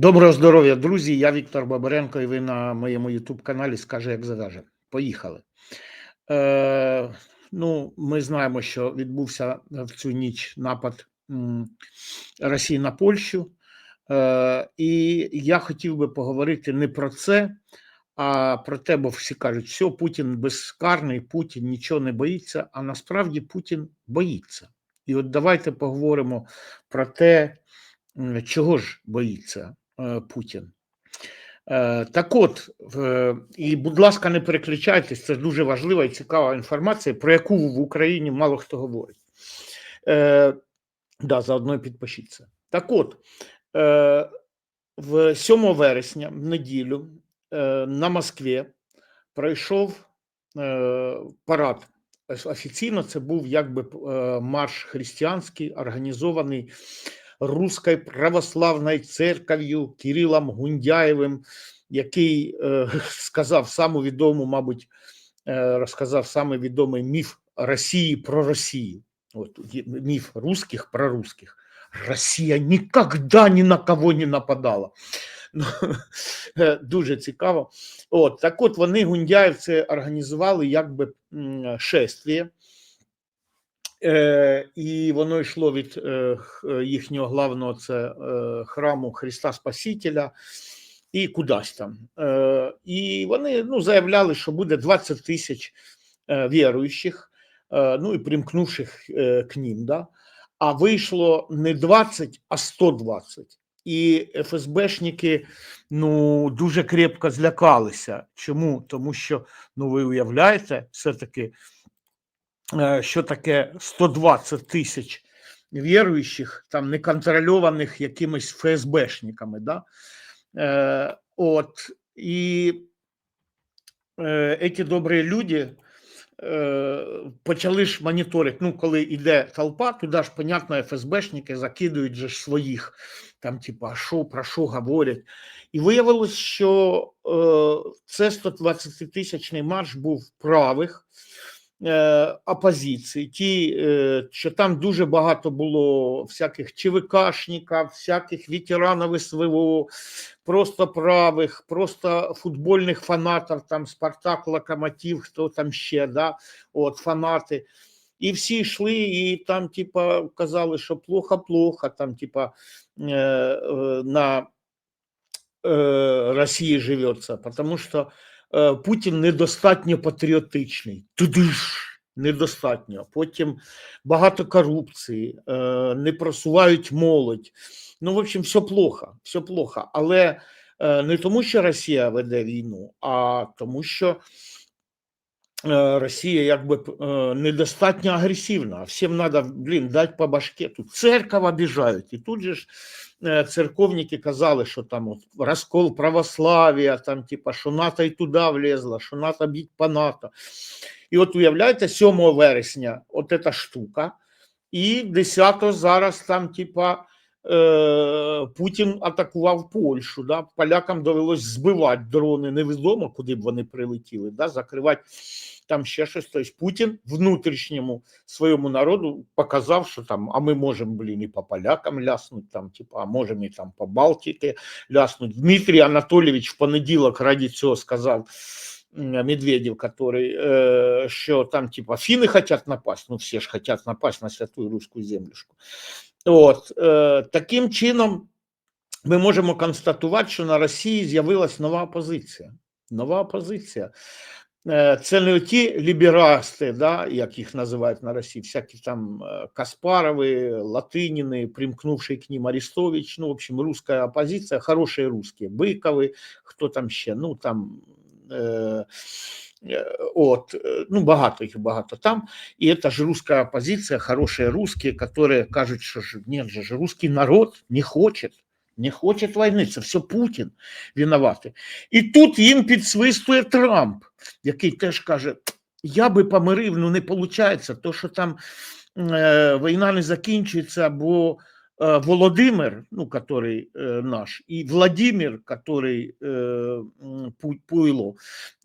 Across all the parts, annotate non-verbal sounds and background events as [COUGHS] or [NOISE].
Доброго здоров'я, друзі! Я Віктор Бабаренко, і ви на моєму Ютуб-каналі Скаже, як зав'яже. Поїхали. Е, ну, Ми знаємо, що відбувся в цю ніч напад Росії на Польщу. Е, і я хотів би поговорити не про це, а про те, бо всі кажуть, що Путін безкарний, Путін нічого не боїться, а насправді Путін боїться. І от давайте поговоримо про те, чого ж боїться Путін. Е, Так от, і, будь ласка, не переключайтесь, це дуже важлива і цікава інформація, про яку в Україні мало хто говорить. Е, да, заодно підпишіться. Так от, е, в 7 вересня, в неділю, е, на Москві пройшов е, парад. Офіційно це був якби е, марш християнський, організований Руською православною церков'ю Кирилом Гундяєвим, який е, [LAUGHS] сказав саму відому, мабуть, е, розказав самий відомий міф Росії про Росію. От міф русських про русських. Росія ніколи ні на кого не нападала. Ну, [LAUGHS] е, Дуже цікаво. От, так от вони гундяївці організували якби шествіє. Е, і воно йшло від е, їхнього главного це е, храму Христа Спасителя і кудись там. Е, і вони ну, заявляли, що буде 20 тисяч е, віруючих, е, ну і примкнувших е, к ним. Да? А вийшло не 20, а 120. І ФСБшники ну, дуже крепко злякалися. Чому? Тому що, ну ви уявляєте, все-таки е, що таке 120 тисяч віруючих, там неконтрольованих якимись ФСБшниками. Да? Е, от, і е, добрі люди е, почали ж моніторити. Ну, коли йде толпа, туди ж, понятно, ФСБшники закидують же ж своїх, там, типа, а що, про що говорять. І виявилось, що е, це 120 тисячний марш був правих е, опозиції, ті, е, що там дуже багато було всяких ЧВКшників, всяких ветеранів СВО, просто правих, просто футбольних фанатів, там Спартак, Локомотив, хто там ще, да, от, фанати. І всі йшли, і там, типа, казали, що плохо-плохо, там, типа, е, е, на России живется, потому что э, Путін недостатньо патріотичний. Туди ж недостатньо. Потім багато корупції, е, не просувають молодь. Ну, в общем, все плохо, все плохо. Але е, не тому, що Росія веде війну, а тому, що е, Росія якби е, недостатньо агресивна. А всім треба, блін, дати по башке. Тут церква обіжають. І тут же ж е, церковники казали, що там от розкол православ'я, там, типа, що НАТО і туди влізла, що НАТО б'ють по НАТО. І от уявляєте, 7 вересня от ця штука, і 10 зараз там, типа, е, Путін атакував Польщу. Да? Полякам довелось збивати дрони, невідомо, куди б вони прилетіли, да? закривати там ще щось. Тобто Путін внутрішньому своєму народу показав, що там, а ми можемо, блін, і по полякам ляснути, там, типа, а можемо і там по Балтіки ляснути. Дмитрій Анатолійович в понеділок раді цього сказав, м, Медведев, который, э, що там типа финны хотят напасть, ну всі ж хотят напасть на святую русскую землюшку. От, е, таким чином ми можемо констатувати, що на Росії з'явилась нова опозиція. Нова опозиція. Е, Це не ті ліберасти, да, як їх називають на Росії, всякі там е, Каспарови, Латиніни, примкнувший к ним Арестович, ну, в общем, русская опозиція, хороші русські, Бикови, хто там ще, ну, там, от, е, ну, багато їх, багато там, и это же русская оппозиция, хорошие русские, которые кажут, что ж, нет же, ж, русский народ не хочет, не хоче війни, це все Путін винуватий. І тут їм підсвистує Трамп, який теж каже: я би помирив, ну не виходить, то що там е, війна не закінчується, бо э, Володимир, ну, который э, наш, і Владимир, который е, м, Пу- Пуйло,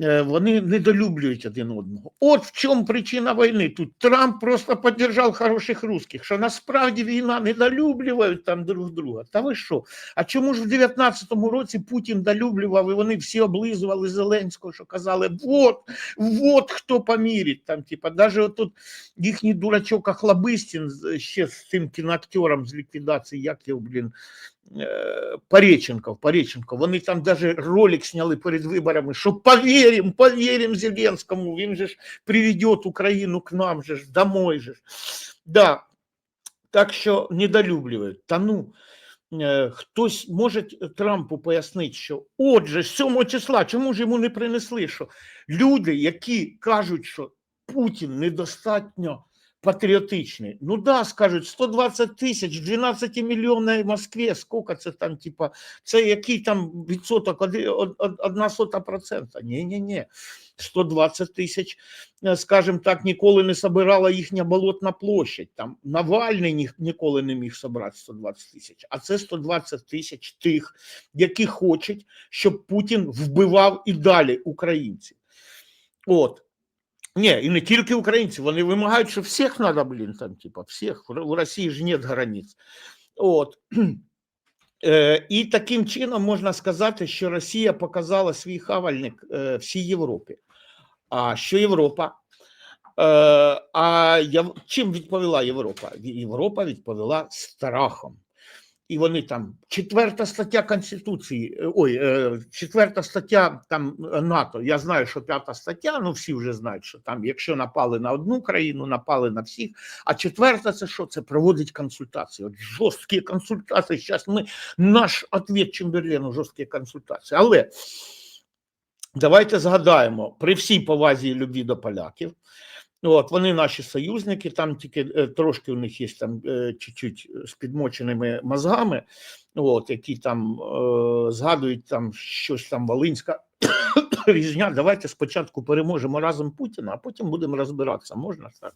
е, вони недолюблюють один одного. От в чому причина війни. Тут Трамп просто підтримав хороших русських, що насправді війна недолюблюють там друг друга. Та ви що? А чому ж в 19-му році Путін долюблював, і вони всі облизували Зеленського, що казали, вот, вот хто помірить. Там, типа, даже отут їхній дурачок Охлобистін з- ще з цим кіноактером з ліквідації, Як його, блін, е, Пореченков, Пореченков, вони там даже ролик сняли перед виборами, що повірим, повірим Зеленському, він же ж приведет Україну к нам же ж, домой же ж. Да. Так що недолюблюють. Та ну, е, хтось може Трампу пояснити, що отже, 7 числа, чому ж йому не принесли, що люди, які кажуть, що Путін недостатньо патріотичний. Ну да, скажуть, 120 тисяч, 12 мільйонів в Москві, скільки це там, типа, це який там відсоток, одна сота процента. Ні-ні-ні, 120 тисяч, е, скажімо так, ніколи не собирала їхня болотна площадь. Там Навальний ні, ніколи не міг собрати 120 тисяч, а це 120 тисяч тих, які хочуть, щоб Путін вбивав і далі українців. От. Ні, і не тільки українці, вони вимагають, що всіх треба, блін, там, типа, всіх. У Росії ж нет границь. От. [CLEARS THROAT] Е, І таким чином можна сказати, що Росія показала свій хавальник е, всій Європі. А що Європа? Е, А я- чим відповіла Європа? Європа відповіла страхом. І вони там четверта стаття Конституції, е, ой, е, четверта стаття там НАТО. Я знаю, що п'ята стаття, ну всі вже знають, що там, якщо напали на одну країну, напали на всіх. А четверта це що? Це проводить консультації. От жорсткі консультації. Зараз ми наш відповідь Чемберлену жорсткі консультації. Але давайте згадаємо при всій повазі і любві до поляків. От, вони наші союзники, там тільки е, трошки у них є там е, чуть-чуть з підмоченими мозгами, от, які там е, згадують там щось там Волинська [COUGHS] різня. Давайте спочатку переможемо разом Путіна, а потім будемо розбиратися. Можна так?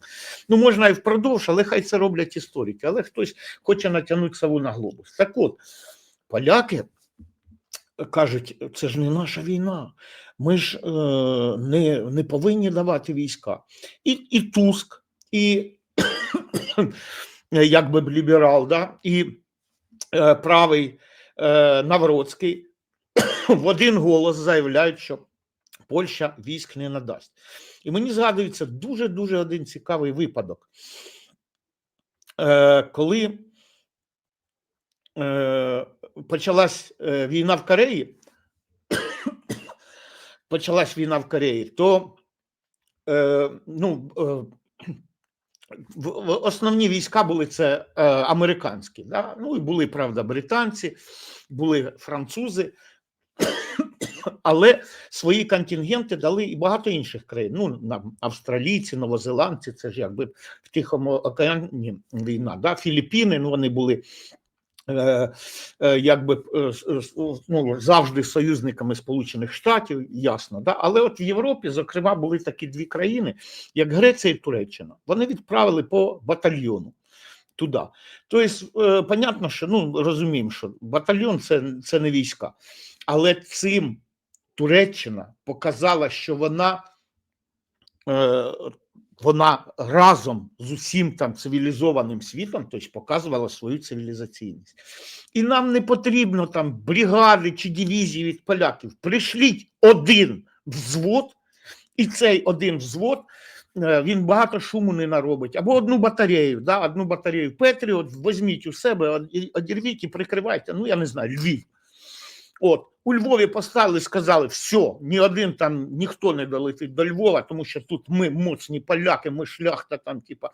Ну, можна і впродовж, але хай це роблять історики. Але хтось хоче натягнути сову на глобус. Так от, поляки кажуть, це ж не наша війна. Ми ж е, не, не повинні давати війська. І, і Туск, і [COUGHS] якби ліберал, да, і е, правий е, Навроцький [COUGHS] в один голос заявляють, що Польща військ не надасть. І мені згадується дуже-дуже один цікавий випадок, е, коли е, почалась е, війна в Кореї, почалась війна в Кореї, то е, ну, е, основні війська були це е, американські. Да? Ну і були, правда, британці, були французи, але свої контингенти дали і багато інших країн. Ну, нам австралійці, новозеландці, це ж якби в Тихому океані війна. Да? Філіппіни, ну вони були. Е, е, Якби е, ну, завжди союзниками Сполучених Штатів, ясно, да? але от в Європі, зокрема, були такі дві країни, як Греція і Туреччина. Вони відправили по батальйону туди. Тобто, понятно, що ну розуміємо, що батальйон це, це не війська, але цим Туреччина показала, що вона, вона разом з усім там цивілізованим світом, тобто показувала свою цивілізаційність. І нам не потрібно там бригади чи дивізії від поляків. Пришліть один взвод, і цей один взвод е, він багато шуму не наробить. Або одну батарею, да, одну батарею Петріот, візьміть у себе, одірвіть і прикривайте, ну я не знаю, Львів. От, у Львові поставили, сказали, все, ні один там ніхто не долетить до Львова, тому що тут ми моцні поляки, ми шляхта там, типа.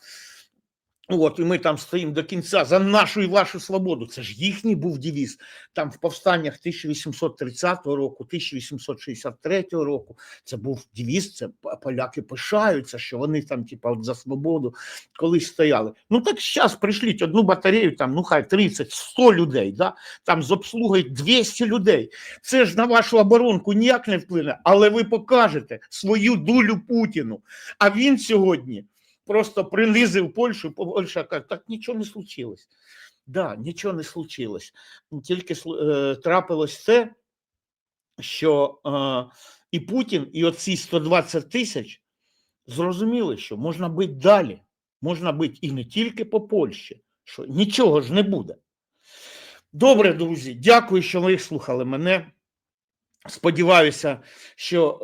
От, і ми там стоїмо до кінця за нашу і вашу свободу. Це ж їхній був девіз. Там в повстаннях 1830 року, 1863 року. Це був девіз, це поляки пишаються, що вони там, типа, от за свободу колись стояли. Ну так зараз прийшліть одну батарею, там, ну хай 30-100 людей, да? там з обслугою 200 людей. Це ж на вашу оборонку ніяк не вплине, але ви покажете свою дулю Путіну. А він сьогодні просто принизив Польщу, Польща каже, так нічого не случилось. Да, нічого не случилось. Тільки е, трапилось це, що е, і Путін, і оці 120 тисяч зрозуміли, що можна бити далі. Можна бити і не тільки по Польщі, що нічого ж не буде. Добре, друзі, дякую, що ви слухали мене. Сподіваюся, що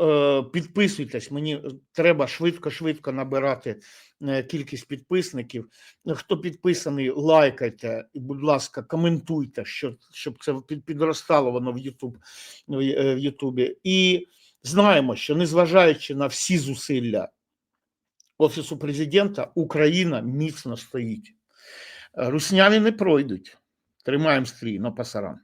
е, підписуйтесь. Мені треба швидко-швидко набирати е, кількість підписників. Хто підписаний, лайкайте і, будь ласка, коментуйте, щоб, щоб це підростало воно в Ютуб в Ютубі. І знаємо, що незважаючи на всі зусилля Офісу президента, Україна міцно стоїть. Е, Русняни не пройдуть. Тримаємо стрій на пасаран.